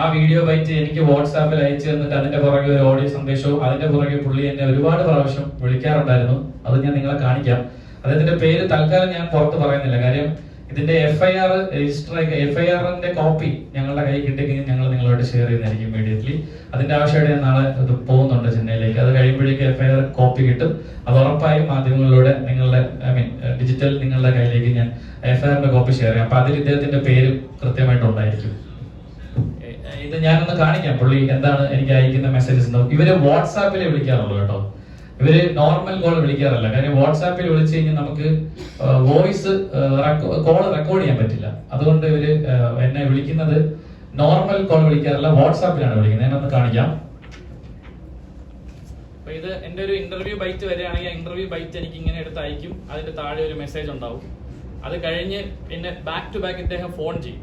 ആ video byte എനിക്ക് വാട്സാപ്പിൽ അയച്ചു തന്നിട്ട് അതിന്റെ പുറകെ ഒരു ഓഡിയോ സന്ദേശവും അതിന്റെ പുറകെ പുള്ളി എന്നെ ഒരുപാട് പ്രാവശ്യം വിളിക്കാറുണ്ടായിരുന്നു. അത് ഞാൻ നിങ്ങളെ കാണിക്കാം. അദ്ദേഹത്തിന്റെ പേര് തൽക്കാലം ഞാൻ പുറത്ത് പറയുന്നില്ല. കാര്യം ഇതിന്റെ F I R register F I ആറിന്റെ കോപ്പി ഞങ്ങളുടെ കയ്യിൽ കിട്ടിക്കഴിഞ്ഞാൽ ഞങ്ങൾ നിങ്ങളോട് ഷെയർ ചെയ്യുന്നതായിരിക്കും ഇമ്മീഡിയറ്റ്ലി അതിന്റെ ആവശ്യമായിട്ട് നാളെ ഇത് പോകുന്നുണ്ട് ചെന്നൈയിലേക്ക്. അത് കഴിയുമ്പോഴേക്കും എഫ് ഐ ആർ കോപ്പി കിട്ടും. അത് ഉറപ്പായും മാധ്യമങ്ങളിലൂടെ നിങ്ങളുടെ ഐ മീൻ ഡിജിറ്റൽ നിങ്ങളുടെ കയ്യിലേക്ക് ഞാൻ എഫ് ഐ ആറിന്റെ കോപ്പി ഷെയർ ചെയ്യാം. അപ്പൊ അതിൽ ഇദ്ദേഹത്തിന്റെ പേര് കൃത്യമായിട്ടുണ്ടായിരിക്കും ഇത് ഞാനൊന്ന് കാണിക്കാം. പുള്ളി എന്താണ് എനിക്ക് അയക്കുന്ന മെസ്സേജസ് ഇവർ വാട്സാപ്പിൽ വിളിക്കാറുള്ളൂ കേട്ടോ. ഇവർ നോർമൽ കോൾ വിളിക്കാറില്ല. കാര്യം വാട്സാപ്പിൽ വിളിച്ചു കഴിഞ്ഞാൽ നമുക്ക് വോയിസ് കോൾ റെക്കോർഡ് ചെയ്യാൻ പറ്റില്ല. അതുകൊണ്ട് ഇവർ എന്നെ വിളിക്കുന്നത് നോർമൽ കോൾ വിളിക്കാറില്ല വാട്സാപ്പിലാണ് വിളിക്കുന്നത്. ഞാനൊന്ന് കാണിക്കാം. അപ്പൊ ഇത് എന്റെ ഒരു ഇന്റർവ്യൂ ബൈറ്റ് വരികയാണെങ്കിൽ ആ ഇന്റർവ്യൂ ബൈറ്റ് എനിക്ക് ഇങ്ങനെ എടുത്ത് അയക്കും. അതിന്റെ താഴെ ഒരു മെസ്സേജ് ഉണ്ടാവും. അത് കഴിഞ്ഞ് പിന്നെ ബാക്ക് ടു ബാക്ക് ഇദ്ദേഹം ഫോൺ ചെയ്യും.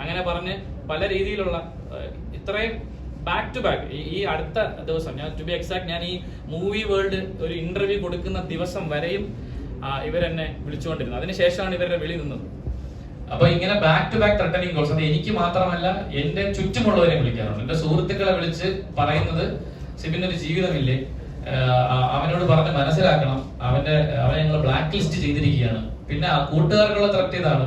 അങ്ങനെ പറഞ്ഞ് പല രീതിയിലുള്ള ഇത്രയും ബാക്ക് ടു ബാക്ക് ഈ അടുത്ത ദിവസം ഞാൻ ടു ബി എക്സാക്ട് ഞാൻ ഈ മൂവി വേൾഡ് ഒരു ഇന്റർവ്യൂ കൊടുക്കുന്ന ദിവസം വരെയും ഇവരെന്നെ വിളിച്ചുകൊണ്ടിരുന്നത് അതിനുശേഷമാണ് ഇവരുടെ വിളി നിന്നത്. അപ്പൊ ഇങ്ങനെ back to back threatening calls അത് എനിക്ക് മാത്രമല്ല എന്റെ ചുറ്റുമുള്ളവരെ വിളിക്കാറുണ്ട്. എന്റെ സുഹൃത്തുക്കളെ വിളിച്ച് പറയുന്നത് സിബിന്റെ ഒരു ജീവിതമില്ലേ അവനോട് പറഞ്ഞ് മനസ്സിലാക്കണം. അവന്റെ അവനെ ഞങ്ങൾ ബ്ലാക്ക് ലിസ്റ്റ് ചെയ്തിരിക്കുകയാണ്. പിന്നെ കൂട്ടുകാർക്കുള്ള ത്രട്ട് ഇതാണ്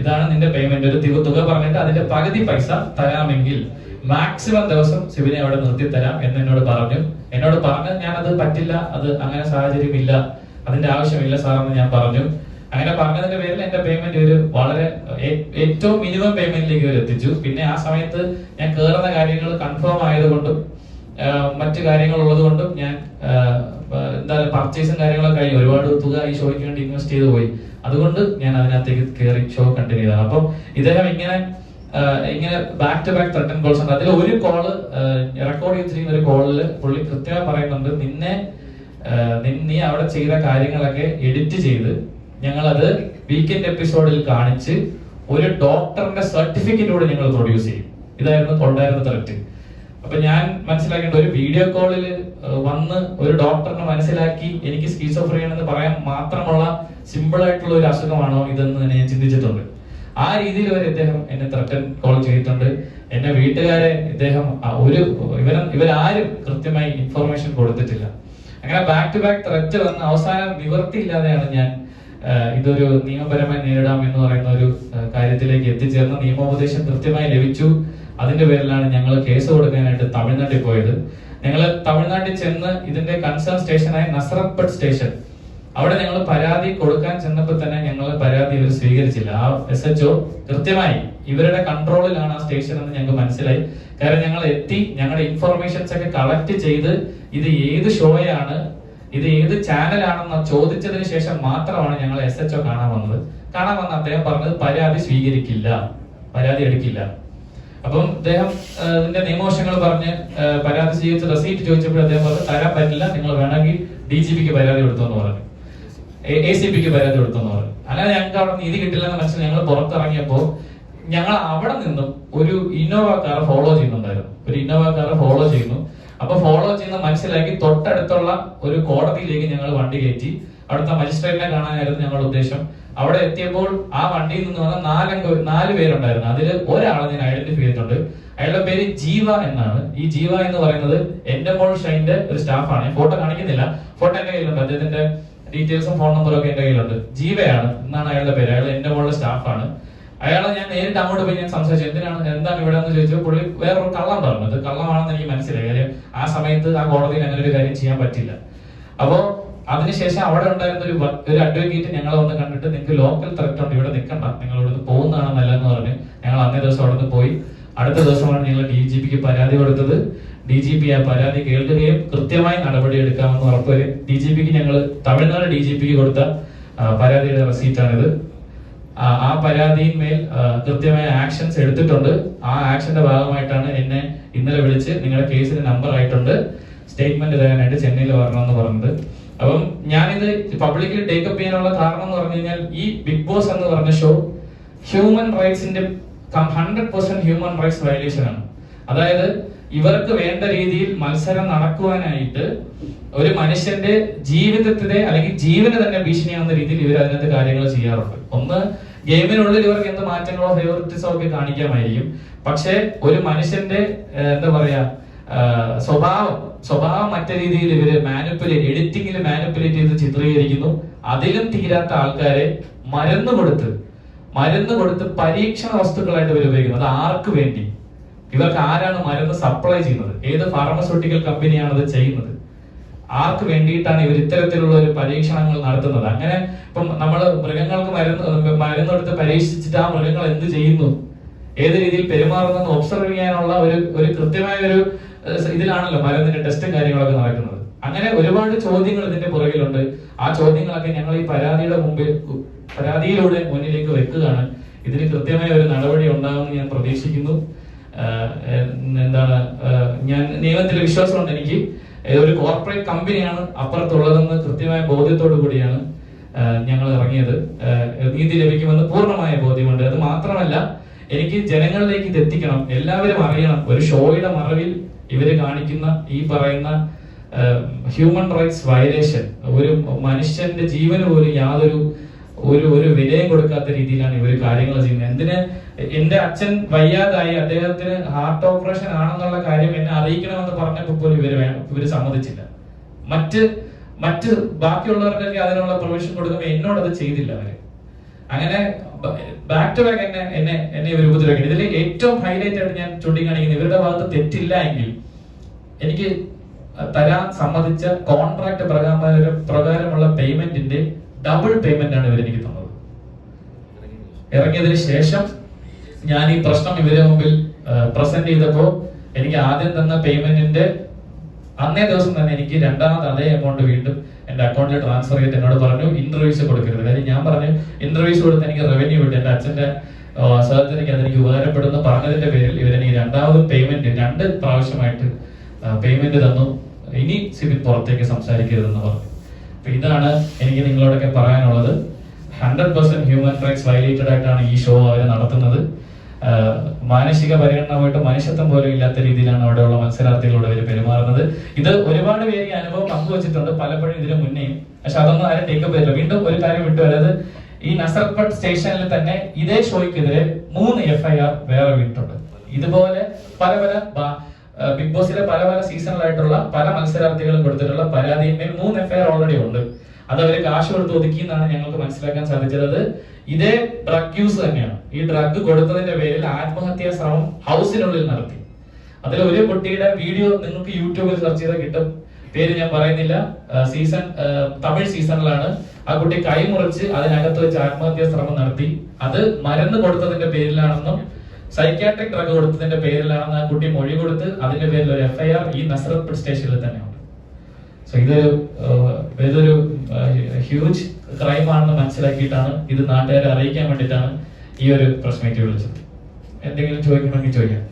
ഇതാണ് നിന്റെ പേയ്മെന്റ് ഒരു തിക തുക പറഞ്ഞിട്ട് അതിന്റെ പകുതി പൈസ തരാമെങ്കിൽ മാക്സിമം ദിവസം ശിവനെ അവിടെ നിർത്തി തരാം എന്ന് എന്നോട് പറഞ്ഞു. എന്നോട് പറഞ്ഞു ഞാൻ അത് പറ്റില്ല അത് അങ്ങനെ സാഹചര്യമില്ല അതിന്റെ ആവശ്യമില്ല സാറെന്ന് ഞാൻ പറഞ്ഞു. അങ്ങനെ പറഞ്ഞതിന്റെ പേരിൽ എന്റെ പേയ്മെന്റ് ഒരു വളരെ ഏറ്റവും മിനിമം പേയ്മെന്റിലേക്ക് ഇവർ എത്തിച്ചു. പിന്നെ ആ സമയത്ത് ഞാൻ കയറുന്ന കാര്യങ്ങൾ കൺഫേം ആയതുകൊണ്ടും മറ്റു കാര്യങ്ങൾ ഉള്ളതുകൊണ്ടും ഞാൻ എന്താ പർച്ചേസും കാര്യങ്ങളൊക്കെ കഴിഞ്ഞു ഒരുപാട് തുക ഈ ഷോയ്ക്ക് വേണ്ടി ഇൻവെസ്റ്റ് ചെയ്തു പോയി. അതുകൊണ്ട് ഞാൻ അതിനകത്തേക്ക് കയറി ഷോ കണ്ടിന്യൂ ചെയ്തതാണ്. അപ്പം ഇദ്ദേഹം ഇങ്ങനെ ഇങ്ങനെ back to back threaten calls ഉണ്ട്. അതിൽ ഒരു കോൾ റെക്കോർഡ് ചെയ്തിരിക്കുന്ന ഒരു കോളിൽ പുള്ളി കൃത്യമായി പറയുന്നുണ്ട് നിന്നെ നീ അവിടെ ചെയ്ത കാര്യങ്ങളൊക്കെ എഡിറ്റ് ചെയ്ത് ഞങ്ങളത് വീക്കെൻഡ് എപ്പിസോഡിൽ കാണിച്ച് ഒരു ഡോക്ടറിന്റെ സർട്ടിഫിക്കറ്റ് കൂടെ ഞങ്ങൾ പ്രൊഡ്യൂസ് ചെയ്യും. ഇതായിരുന്നു കൊണ്ടായിരുന്ന ത്രെറ്റ് അപ്പൊ ഞാൻ മനസ്സിലാക്കേണ്ട ഒരു വീഡിയോ കോളിൽ വന്ന് ഒരു ഡോക്ടറിനെ മനസ്സിലാക്കി എനിക്ക് സ്കീസോഫ്രിയാണെന്ന് പറയാൻ മാത്രമുള്ള സിമ്പിൾ ആയിട്ടുള്ള ഒരു അസുഖമാണോ ഇതെന്ന് തന്നെ ഞാൻ ചിന്തിച്ചിട്ടുണ്ട്. ആ രീതിയിൽ വരെ ഇദ്ദേഹം എന്നെ ത്രട്ടൻ കോൾ ചെയ്തിട്ടുണ്ട്. എന്നെ വീട്ടുകാരെ ഇദ്ദേഹം ഒരു ഇവര ഇവരാരും കൃത്യമായി ഇൻഫർമേഷൻ കൊടുത്തിട്ടില്ല. അങ്ങനെ ബാക്ക് ടു ബാക്ക് ത്രെറ്റ് വന്ന് അവസാനം നിവർത്തിയില്ലാതെയാണ് ഞാൻ ഇതൊരു നിയമപരമായി നേരിടാം എന്ന് പറയുന്ന ഒരു കാര്യത്തിലേക്ക് എത്തിച്ചേർന്ന നിയമോപദേശം കൃത്യമായി ലഭിച്ചു. അതിന്റെ പേരിലാണ് ഞങ്ങൾ കേസ് കൊടുക്കാനായിട്ട് തമിഴ്നാട്ടിൽ പോയത്. ഞങ്ങൾ തമിഴ്നാട്ടിൽ ചെന്ന് ഇതിന്റെ കൺസേൺ സ്റ്റേഷനായ നസറപ്പട്ട് സ്റ്റേഷൻ അവിടെ ഞങ്ങൾ പരാതി കൊടുക്കാൻ ചെന്നപ്പോൾ തന്നെ ഞങ്ങൾ പരാതി ഇവർ സ്വീകരിച്ചില്ല. ആ എസ് എച്ച് ഒ കൃത്യമായി ഇവരുടെ കൺട്രോളിലാണ് ആ സ്റ്റേഷൻ എന്ന് ഞങ്ങൾക്ക് മനസ്സിലായി. കാരണം ഞങ്ങൾ എത്തി ഞങ്ങളുടെ ഇൻഫർമേഷൻസ് ഒക്കെ കളക്ട് ചെയ്ത് ഇത് ഏത് ഷോയാണ് ഇത് ഏത് ചാനലാണെന്ന് ചോദിച്ചതിന് ശേഷം മാത്രമാണ് ഞങ്ങൾ എസ് എച്ച് ഒ കാണാൻ വന്നത്. കാണാൻ വന്ന അദ്ദേഹം പറഞ്ഞത് പരാതി സ്വീകരിക്കില്ല പരാതി എടുക്കില്ല. അപ്പം അദ്ദേഹം ഇതിന്റെ നിയമവശങ്ങൾ പറഞ്ഞ് പരാതി സ്വീകരിച്ച റെസീറ്റ് ചോദിച്ചപ്പോൾ അദ്ദേഹം പറഞ്ഞു തരാൻ പറ്റില്ല നിങ്ങൾ വേണമെങ്കിൽ ഡി ജി പിക്ക് പരാതി കൊടുത്തോന്ന് പറഞ്ഞു. എ സി പിക്ക് പരാതി കൊടുത്തെന്ന് പറഞ്ഞു. അങ്ങനെ ഞങ്ങൾക്ക് അവിടെ നീതി കിട്ടില്ലെന്ന് മനസ്സിൽ ഞങ്ങൾ പുറത്തിറങ്ങിയപ്പോൾ ഞങ്ങൾ അവിടെ നിന്നും ഒരു ഇന്നോവ കാർ ഫോളോ ചെയ്യുന്നുണ്ടായിരുന്നു. ഒരു ഇന്നോവ കാർ ഫോളോ ചെയ്യുന്നു. അപ്പൊ ഫോളോ ചെയ്യുന്ന മനസ്സിലാക്കി തൊട്ടടുത്തുള്ള ഒരു കോടതിയിലേക്ക് ഞങ്ങൾ വണ്ടി കയറ്റി. അവിടുത്തെ മജിസ്ട്രേറ്റിനെ കാണാനായിരുന്നു ഞങ്ങളുടെ ഉദ്ദേശം. അവിടെ എത്തിയപ്പോൾ ആ വണ്ടിയിൽ നിന്ന് വന്ന നാലംഗ നാല് പേരുണ്ടായിരുന്നു. അതിൽ ഒരാളെ ഞാൻ ഐഡന്റിഫൈ ചെയ്തിട്ടുണ്ട്. അയാളുടെ പേര് ജീവ എന്നാണ്. ഈ ജീവ എന്ന് പറയുന്നത് എന്റെ മോൾ ഷൈന്റെ ഒരു സ്റ്റാഫാണ്. ഞാൻ ഫോട്ടോ കാണിക്കുന്നില്ല. ഫോട്ടോ എന്റെ കയ്യിലുണ്ട്. അദ്ദേഹത്തിന്റെ ഡീറ്റെയിൽസും ഫോൺ നമ്പറും ഒക്കെ എന്റെ കയ്യിലുണ്ട്. ജീവയാണ് എന്നാണ് അയാളുടെ പേര്. അയാൾ എന്റെ മോളുടെ സ്റ്റാഫാണ്. അയാളെ ഞാൻ നേരിട്ട് അങ്ങോട്ട് പോയി ഞാൻ സംസാരിച്ചു. എന്തിനാണ് എന്താണ് ഇവിടെ എന്ന് ചോദിച്ചു പുള്ളി വേറൊരു കള്ളം പറഞ്ഞത് കള്ളമാണെന്ന് എനിക്ക് മനസ്സിലായി. കാര്യം ആ സമയത്ത് ആ കോടതിയിൽ അങ്ങനെ ഒരു കാര്യം ചെയ്യാൻ പറ്റില്ല. അപ്പോ അതിനുശേഷം അവിടെ ഉണ്ടായിരുന്ന ഒരു ഒരു അഡ്വക്കേറ്റ് ഞങ്ങളെ വന്ന് കണ്ടിട്ട് നിങ്ങൾക്ക് ലോക്കൽ ത്രെറ്റ് ഉണ്ട് ഇവിടെ നിൽക്കണ്ട നിങ്ങൾ ഇവിടുന്ന് പോകുന്നതാണ് നല്ലതെന്ന് പറഞ്ഞ് ഞങ്ങൾ അന്നേ ദിവസം അവിടെ നിന്ന് പോയി. അടുത്ത ദിവസമാണ് ഞങ്ങൾ ഡി ജി പിക്ക് പരാതി കൊടുത്തത്. ഡി ജി പി ആ പരാതി കേൾക്കുകയും കൃത്യമായി നടപടി എടുക്കാമെന്ന് ഉറപ്പുവരും. ഡി ജി പിക്ക് ഞങ്ങൾ തമിഴ്നാട് ഡി ജി പിക്ക് കൊടുത്ത പരാതിയുടെ റെസീറ്റാണിത്. ആ പരാതിയിന്മേൽ കൃത്യമായ ആക്ഷൻസ് എടുത്തിട്ടുണ്ട്. ആ ആക്ഷന്റെ ഭാഗമായിട്ടാണ് എന്നെ ഇന്നലെ വിളിച്ച് നിങ്ങളുടെ കേസിന് നമ്പർ ആയിട്ടുണ്ട്. സ്റ്റേറ്റ്മെന്റ് തരാനായിട്ട് ചെന്നൈയിൽ വരണമെന്ന് പറഞ്ഞത്. അപ്പം ഞാനിത് പബ്ലിക്കിൽ ടേക്കപ്പ് ചെയ്യാനുള്ള കാരണം എന്ന് പറഞ്ഞു കഴിഞ്ഞാൽ ഈ ബിഗ് ബോസ് എന്ന് പറഞ്ഞ show human റൈറ്റ്സിന്റെ hundred percent human rights violation ആണ്. അതായത് ഇവർക്ക് വേണ്ട രീതിയിൽ മത്സരം നടക്കുവാനായിട്ട് ഒരു മനുഷ്യന്റെ ജീവിതത്തിലെ അല്ലെങ്കിൽ ജീവന് തന്നെ ഭീഷണിയാവുന്ന രീതിയിൽ ഇവർ അതിനകത്ത് കാര്യങ്ങൾ ചെയ്യാറുണ്ട്. ഒന്ന് ഗെയിമിനുള്ളിൽ ഇവർക്ക് എന്ത് മാറ്റങ്ങളോ ഫേവറിറ്റിസോ ഒക്കെ കാണിക്കാമായിരിക്കും. പക്ഷേ ഒരു മനുഷ്യന്റെ എന്താ പറയാ സ്വഭാവം സ്വഭാവം മറ്റു രീതിയിൽ ഇവർ മാനിപ്പുലേറ്റ് എഡിറ്റിംഗിൽ മാനിപ്പുലേറ്റ് ചെയ്ത് ചിത്രീകരിക്കുന്നു. അതിലും തീരാത്ത ആൾക്കാരെ മരുന്ന് കൊടുത്ത് മരുന്ന് കൊടുത്ത് പരീക്ഷണ വസ്തുക്കളായിട്ട് ഇവർ ഉപയോഗിക്കുന്നത് അത് ആർക്ക് വേണ്ടി? ഇവർക്ക് ആരാണ് മരുന്ന് സപ്ലൈ ചെയ്യുന്നത്? ഏത് ഫാർമസ്യൂട്ടിക്കൽ കമ്പനിയാണ് അത് ചെയ്യുന്നത്? ആർക്ക് വേണ്ടിയിട്ടാണ് ഇവർ ഇത്തരത്തിലുള്ള ഒരു പരീക്ഷണങ്ങൾ നടത്തുന്നത്? അങ്ങനെ ഇപ്പം നമ്മൾ മൃഗങ്ങൾക്ക് മരുന്ന് മരുന്നെടുത്ത് പരീക്ഷിച്ചിട്ട് ആ മൃഗങ്ങൾ എന്ത് ചെയ്യുന്നു? ഏത് രീതിയിൽ പെരുമാറുന്നെന്ന് ഒബ്സർവ് ചെയ്യാനുള്ള ഒരു ഒരു കൃത്യമായ ഒരു ഇതിലാണല്ലോ മരുന്നിന്റെ ടെസ്റ്റും കാര്യങ്ങളൊക്കെ നടക്കുന്നത്. അങ്ങനെ ഒരുപാട് ചോദ്യങ്ങൾ ഇതിന്റെ പുറകിലുണ്ട്. ആ ചോദ്യങ്ങളൊക്കെ ഞങ്ങൾ ഈ പരാതിയുടെ മുമ്പിൽ പരാതിയിലൂടെ മുന്നിലേക്ക് വെക്കുകയാണ്. ഇതിന് കൃത്യമായ ഒരു നടപടി ഉണ്ടാകുമെന്ന് ഞാൻ പ്രതീക്ഷിക്കുന്നു. എന്താണ് ഞാൻ നിയമത്തിൽ വിശ്വാസമുണ്ട് എനിക്ക്. ഒരു കോർപ്പറേറ്റ് കമ്പനിയാണ് അപ്പുറത്തുള്ളതെന്ന് കൃത്യമായ ബോധ്യത്തോടു കൂടിയാണ് ഞങ്ങൾ ഇറങ്ങിയത്. നീതി ലഭിക്കുമെന്ന് പൂർണമായ ബോധ്യമുണ്ട്. അത് മാത്രമല്ല എനിക്ക് ജനങ്ങളിലേക്ക് ഇത് എത്തിക്കണം. എല്ലാവരും അറിയണം. ഒരു ഷോയുടെ മറവിൽ ഇവർ കാണിക്കുന്ന ഈ പറയുന്ന ഹ്യൂമൻ റൈറ്റ്സ് വയലേഷൻ ഒരു മനുഷ്യന്റെ ജീവന് പോലും യാതൊരു ഒരു ഒരു വിലയും കൊടുക്കാത്ത രീതിയിലാണ് ഇവർ കാര്യങ്ങൾ ചെയ്യുന്നത്. എന്തിന് എന്റെ അച്ഛൻ വയ്യാതായി അദ്ദേഹത്തിന് ഹാർട്ട് ഓപ്പറേഷൻ ആണെന്നുള്ള കാര്യം എന്നെ അറിയിക്കണമെന്ന് പറഞ്ഞപ്പോൾ പോലും ഇവർ ഇവർ സമ്മതിച്ചില്ല. മറ്റ് മറ്റ് ബാക്കിയുള്ളവർക്കൊക്കെ അതിനുള്ള പ്രൊവിഷൻ കൊടുക്കുമ്പോൾ എന്നോട് അത് ചെയ്തില്ല അവർ. അങ്ങനെ ബാക്ക് ടു ബാക്ക് എന്നെ എന്നെ എന്നെ ഇവർ ഉപദ്രവിക്കണം ഇതിൽ ഏറ്റവും ഹൈലൈറ്റ് ആയിട്ട് ഞാൻ ചൂണ്ടിക്കാണിക്കുന്നത് ഇവരുടെ ഭാഗത്ത് തെറ്റില്ല എങ്കിൽ എനിക്ക് തരാൻ സമ്മതിച്ച കോൺട്രാക്ട് പ്രകാരം പ്രകാരമുള്ള പേയ്മെന്റിന്റെ ഡബിൾ പേയ്മെന്റ് ആണ് ഇവരെനിക്ക് തന്നത്. ഇറങ്ങിയതിന് ശേഷം ഞാൻ ഈ പ്രശ്നം ഇവരെ മുമ്പിൽ പ്രസന്റ് ചെയ്തപ്പോ എനിക്ക് ആദ്യം തന്ന പേയ്മെന്റിന്റെ അന്നേ ദിവസം തന്നെ എനിക്ക് രണ്ടാമത് അതേ എമൗണ്ട് വീണ്ടും എന്റെ അക്കൗണ്ടിൽ ട്രാൻസ്ഫർ ചെയ്തിട്ട് എന്നോട് പറഞ്ഞു ഇന്റർവ്യൂസ് കൊടുക്കരുത്. കാര്യം ഞാൻ പറഞ്ഞു ഇന്റർവ്യൂസ് കൊടുത്ത് എനിക്ക് റവന്യൂ വിട്ടു എന്റെ അച്ഛന്റെ സർജറിക്ക് അതെനിക്ക് ഉപകാരപ്പെടുന്ന. പറഞ്ഞതിന്റെ പേരിൽ ഇവരെനിക്ക് രണ്ടാമത് പേയ്മെന്റ് രണ്ട് പ്രാവശ്യമായിട്ട് പേയ്മെന്റ് തന്നു. ഇനി സിബിൻ പുറത്തേക്ക് സംസാരിക്കരുതെന്ന് പറഞ്ഞു. അപ്പൊ ഇതാണ് എനിക്ക് നിങ്ങളോടൊക്കെ പറയാനുള്ളത്. Hundred percent human rights violated ആയിട്ടാണ് ഈ ഷോ അവർ നടത്തുന്നത്. മാനസിക പരിഗണനമായിട്ട് മനുഷ്യത്വം പോലും ഇല്ലാത്ത രീതിയിലാണ് അവിടെയുള്ള മത്സരാർത്ഥികളോട് അവർ പെരുമാറുന്നത്. ഇത് ഒരുപാട് പേര് ഈ അനുഭവം പങ്കുവച്ചിട്ടുണ്ട്. പലപ്പോഴും ഇതിനു മുന്നേയും. പക്ഷെ അതൊന്നും ആരും ടേക്കപ്പ് ചെയ്തില്ല വീണ്ടും ഒരു കാര്യം വിട്ടുവരത് ഈ നസർപട്ട് സ്റ്റേഷനിൽ തന്നെ ഇതേ ഷോയ്ക്കെതിരെ മൂന്ന് എഫ് ഐ ആർ വേറെ വിട്ടുണ്ട് ഇതുപോലെ പല പല ബിഗ് ബോസിലെ പല പല സീസണിലായിട്ടുള്ള പല മത്സരാർത്ഥികളും കൊടുത്തിട്ടുള്ള പരാതിയിന്മേൽ മൂന്ന് എഫ് ഐ ആർ ഓൾറെഡി ഉണ്ട്. അത് അവർ കാശ് കൊടുത്ത് ഒതുക്കി എന്നാണ് ഞങ്ങൾക്ക് മനസ്സിലാക്കാൻ സാധിച്ചത്. ഇതേ ഡ്രഗ് യൂസ് തന്നെയാണ്. ഈ ഡ്രഗ് കൊടുത്തതിന്റെ പേരിൽ ആത്മഹത്യാ ശ്രമം ഹൗസിനുള്ളിൽ നടത്തി. അതിൽ ഒരു കുട്ടിയുടെ വീഡിയോ നിങ്ങൾക്ക് യൂട്യൂബിൽ സെർച്ച് ചെയ്താൽ കിട്ടും. പേര് ഞാൻ പറയുന്നില്ല. സീസൺ തമിഴ് സീസണിലാണ് ആ കുട്ടി കൈമുറിച്ച് അതിനകത്ത് വെച്ച് ആത്മഹത്യാ ശ്രമം നടത്തി. അത് മരുന്ന് കൊടുത്തതിന്റെ പേരിലാണെന്നും സൈക്യാട്രിക് ഡ്രഗ് കൊടുത്തതിന്റെ പേരിലാണെന്ന് ആ കുട്ടി മൊഴി കൊടുത്ത് അതിന്റെ പേരിൽ ഒരു എഫ്ഐആർ ഈ നസറത്ത് സ്റ്റേഷനിൽ തന്നെയുണ്ട്. സോ ഏഹ്, ഇതൊരു ഹ്യൂജ് ക്രൈം ആണെന്ന് മനസ്സിലാക്കിയിട്ടാണ് ഇത് നാട്ടുകാരെ അറിയിക്കാൻ വേണ്ടിയിട്ടാണ് ഈ ഒരു പ്രസ് വിളിച്ചത്. എന്തെങ്കിലും ചോദിക്കണമെങ്കിൽ ചോദിക്കാം.